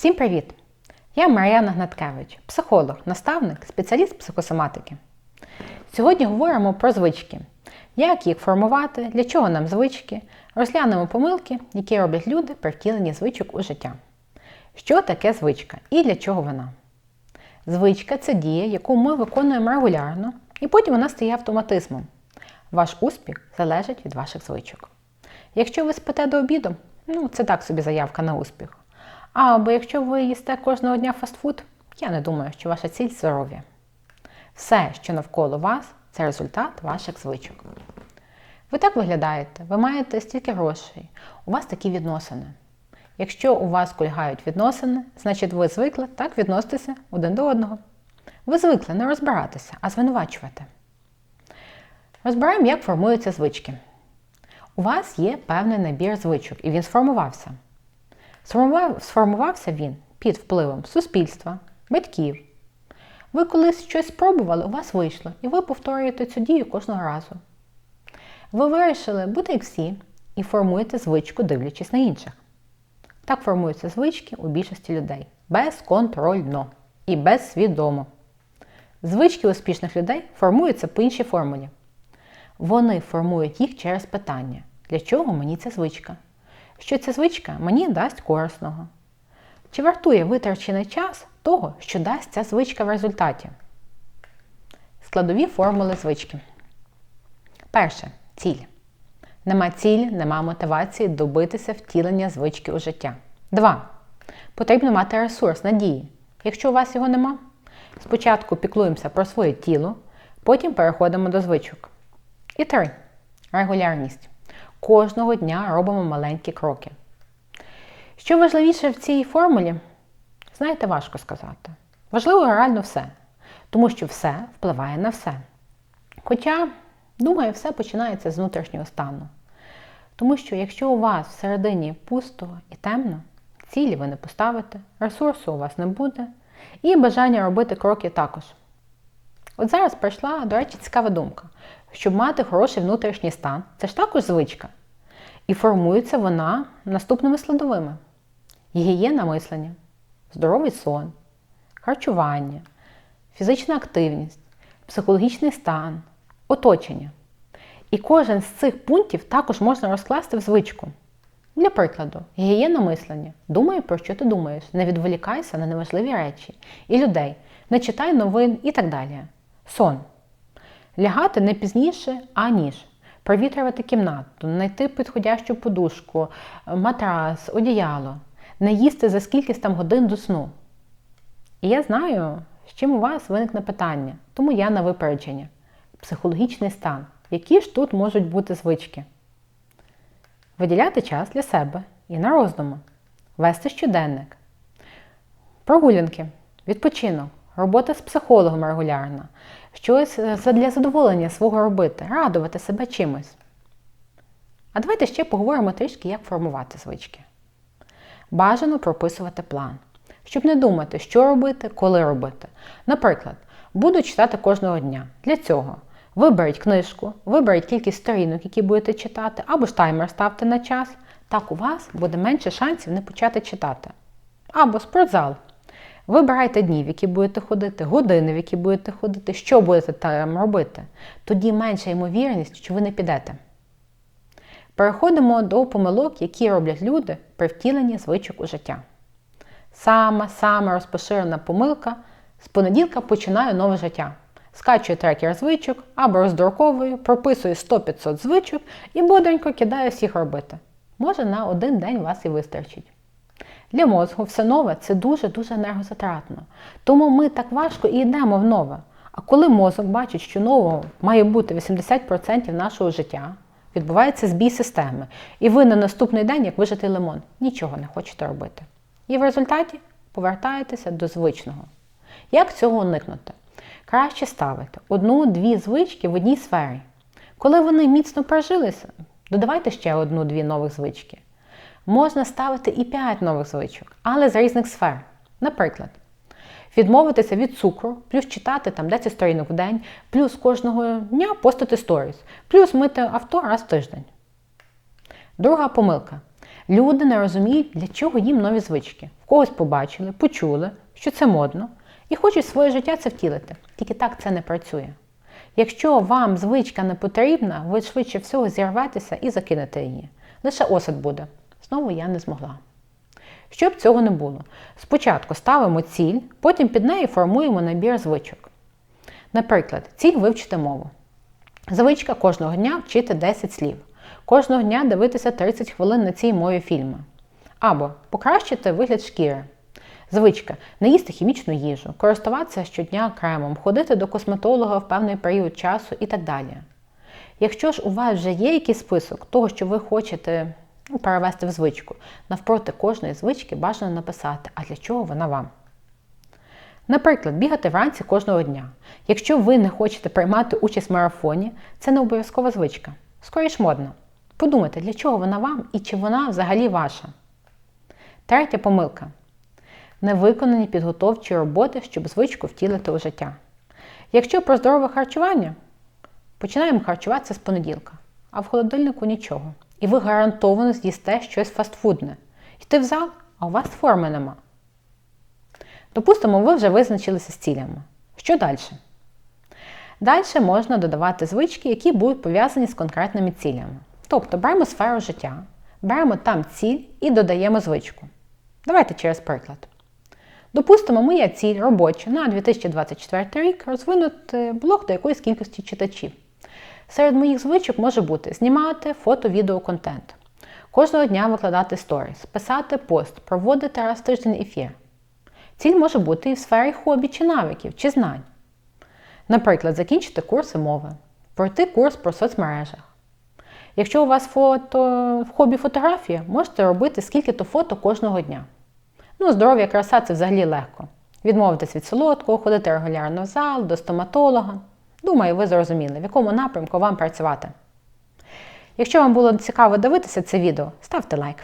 Всім привіт! Я Мар'яна Гнаткевич, психолог, наставник, спеціаліст психосоматики. Сьогодні говоримо про звички, як їх формувати, для чого нам звички, розглянемо помилки, які роблять люди при втіленні звичок у життя. Що таке звичка і для чого вона? Звичка це дія, яку ми виконуємо регулярно, і потім вона стає автоматизмом. Ваш успіх залежить від ваших звичок. Якщо ви спите до обіду, ну це так собі заявка на успіх. Або якщо ви їсте кожного дня фастфуд, я не думаю, що ваша ціль здоров'я. Все, що навколо вас, це результат ваших звичок. Ви так виглядаєте, ви маєте стільки грошей, у вас такі відносини. Якщо у вас кульгають відносини, значить ви звикли так відноситися один до одного. Ви звикли не розбиратися, а звинувачувати. Розбираємо, як формуються звички. У вас є певний набір звичок, і він сформувався. Сформував, сформувався він під впливом суспільства, батьків. Ви колись щось спробували, у вас вийшло, і ви повторюєте цю дію кожного разу. Ви вирішили бути як всі і формуєте звичку, дивлячись на інших. Так формуються звички у більшості людей безконтрольно і безсвідомо. Звички успішних людей формуються по іншій формулі. Вони формують їх через питання, для чого мені ця звичка? Що ця звичка мені дасть корисного? Чи вартує витрачений час того, що дасть ця звичка в результаті? Складові формули звички. Перше ціль. Нема цілі, нема мотивації добитися втілення звички у життя. Два. Потрібно мати ресурс надії. Якщо у вас його нема, спочатку піклуємося про своє тіло, потім переходимо до звичок. І три. Регулярність. Кожного дня робимо маленькі кроки. Що важливіше в цій формулі, знаєте, важко сказати. Важливо реально все, тому що все впливає на все. Хоча, думаю, все починається з внутрішнього стану. Тому що якщо у вас всередині пусто і темно, цілі ви не поставите, ресурсу у вас не буде, і бажання робити кроки також. От зараз прийшла, до речі, цікава думка. Щоб мати хороший внутрішній стан, це ж також звичка. І формується вона наступними складовими: гігієна мислення, здоровий сон, харчування, фізична активність, психологічний стан, оточення. І кожен з цих пунктів також можна розкласти в звичку. Для прикладу, гігієна мислення. Думай, про що ти думаєш, не відволікайся на неважливі речі і людей, не читай новин і так далі. Сон. Лягати не пізніше, аніж. Провітрювати кімнату, знайти підходящу подушку, матрас, одіяло, не їсти за скількись там годин до сну. І я знаю, з чим у вас виникне питання, тому я на випередження. Психологічний стан. Які ж тут можуть бути звички? Виділяти час для себе і на роздуми, вести щоденник, прогулянки, відпочинок, робота з психологом регулярна, щось для задоволення свого робити, радувати себе чимось. А давайте ще поговоримо трішки, як формувати звички. Бажано прописувати план, щоб не думати, що робити, коли робити. Наприклад, буду читати кожного дня. Для цього виберіть книжку, виберіть кількість сторінок, які будете читати, або ж таймер ставте на час. Так у вас буде менше шансів не почати читати. Або спортзал. Вибирайте дні, в які будете ходити, години, в які будете ходити, що будете там робити. Тоді менша ймовірність, що ви не підете. Переходимо до помилок, які роблять люди при втіленні звичок у життя. Сама сама розпоширена помилка з понеділка починаю нове життя. Скачую трекер звичок або роздруковую, прописую 100-500 звичок і бодренько кидаю всіх робити. Може на один день вас і вистачить. Для мозку все нове це дуже-дуже енергозатратно. Тому ми так важко і йдемо в нове. А коли мозок бачить, що нового має бути 80% нашого життя, відбувається збій системи. І ви на наступний день, як вижитий лимон, нічого не хочете робити. І в результаті повертаєтеся до звичного. Як цього уникнути? Краще ставити одну-дві звички в одній сфері. Коли вони міцно прожилися, додавайте ще одну-дві нових звички. Можна ставити і 5 нових звичок, але з різних сфер. Наприклад, відмовитися від цукру, плюс читати там 10 сторінок в день, плюс кожного дня постити сторіс, плюс мити авто раз в тиждень. Друга помилка. Люди не розуміють, для чого їм нові звички. В когось побачили, почули, що це модно, і хочуть своє життя це втілити. Тільки так це не працює. Якщо вам звичка не потрібна, ви швидше всього зірветеся і закинете її. Лише осад буде. Знову я не змогла. Щоб цього не було, спочатку ставимо ціль, потім під нею формуємо набір звичок. Наприклад, ціль вивчити мову. Звичка кожного дня вчити 10 слів, кожного дня дивитися 30 хвилин на цій мові фільми. Або покращити вигляд шкіри. Звичка не їсти хімічну їжу, користуватися щодня кремом, ходити до косметолога в певний період часу і так далі. Якщо ж у вас вже є якийсь список того, що ви хочете перевести в звичку, навпроти кожної звички бажано написати, а для чого вона вам. Наприклад, бігати вранці кожного дня. Якщо ви не хочете приймати участь в марафоні, це не обов'язкова звичка. Скоріш модно. Подумайте, для чого вона вам і чи вона взагалі ваша. Третя помилка. Невиконані підготовчі роботи, щоб звичку втілити у життя. Якщо про здорове харчування, починаємо харчуватися з понеділка, а в холодильнику нічого. І ви гарантовано з'їсте щось фастфудне. Йти в зал, а у вас форми нема. Допустимо, ви вже визначилися з цілями. Що далі? Далі можна додавати звички, які будуть пов'язані з конкретними цілями. Тобто беремо сферу життя, беремо там ціль і додаємо звичку. Давайте через приклад. Допустимо, моя ціль робоча на 2024 рік розвинути блог до якоїсь кількості читачів. Серед моїх звичок може бути знімати фото, відео, контент, кожного дня викладати сторіс, писати пост, проводити раз в тиждень ефір. Ціль може бути і в сфері хобі чи навиків, чи знань. Наприклад, закінчити курси мови, пройти курс про соцмережах. Якщо у вас фото хобі фотографія, можете робити скільки-то фото кожного дня. Ну, здоров'я краса це взагалі легко. Відмовитись від солодкого, ходити регулярно в зал, до стоматолога. Думаю, ви зрозуміли, в якому напрямку вам працювати. Якщо вам було цікаво дивитися це відео, ставте лайк.